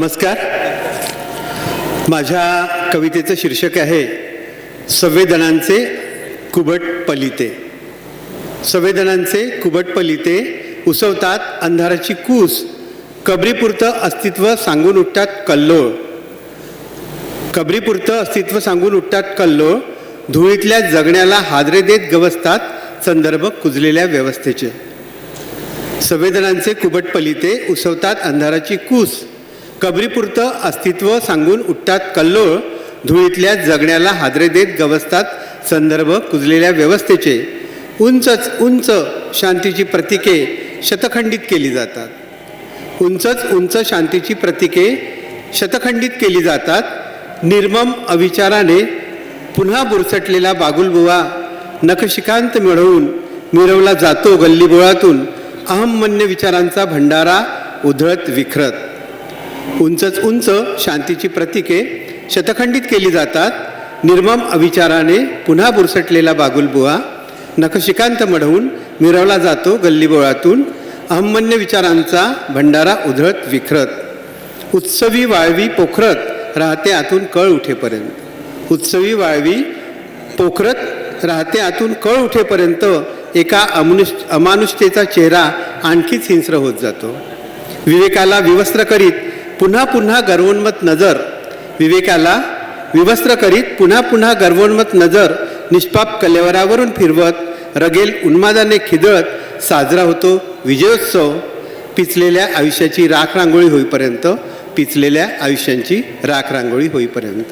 नमस्कार. माझ्या कवितेचं शीर्षक आहे संवेदनांचे कुबट पलिते. संवेदनांचे कुबट पलिते उसवतात अंधाराची कूस कबरीपुरतं अस्तित्व सांगून उठतात कल्लोळ. कबरीपुरतं अस्तित्व सांगून उठतात कल्लोळ धुळीतल्या जगण्याला हादरे देत गवसतात संदर्भ कुजलेल्या व्यवस्थेचे. संवेदनांचे कुबट पलिते उसवतात अंधाराची कूस कबरीपुरतं अस्तित्व सांगून उठतात कल्लोळ धुळीतल्या जगण्याला हादरे देत गवसतात संदर्भ कुजलेल्या व्यवस्थेचे. उंचच उंच शांतीची प्रतीके शतखंडित केली जातात. उंचच उंच शांतीची प्रतीके शतखंडित केली जातात. निर्मम अविचाराने पुन्हा बुरसटलेला बागुलबुवा नखशिकांत मिळवून मिरवला जातो गल्लीबोळातून. अहममन्य विचारांचा भंडारा उधळत विखरत. उंचच उंच शांतीची प्रतीके शतखंडित केली जातात. निर्मम अविचाराने पुन्हा बुरसटलेला बागुलबुवा नखशिकांत मढवून मिरवला जातो गल्लीबोळातून. अहमन्य विचारांचा भंडारा उधळत विखरत. उत्सवी वाळवी पोखरत राहते आतून कळ उठेपर्यंत. उत्सवी वाळवी पोखरत राहते आतून कळ उठेपर्यंत एका अमनुष अमानुषतेचा चेहरा आणखीच हिंस्र होत जातो. विवेकाला विवस्त्र करीत पुन्हा पुन्हा गर्वोन्मत नजर. विवेकाला विवस्त्र करीत पुन्हा पुन्हा गर्वोन्मत नजर निष्पाप कलेवरावरून फिरवत रगेल उन्मादाने खिदळत साजरा होतो विजयोत्सव. पिचलेल्या आयुष्याची राख रांगोळी होईपर्यंत पिचलेल्या आयुष्यांची राख रांगोळी होईपर्यंत.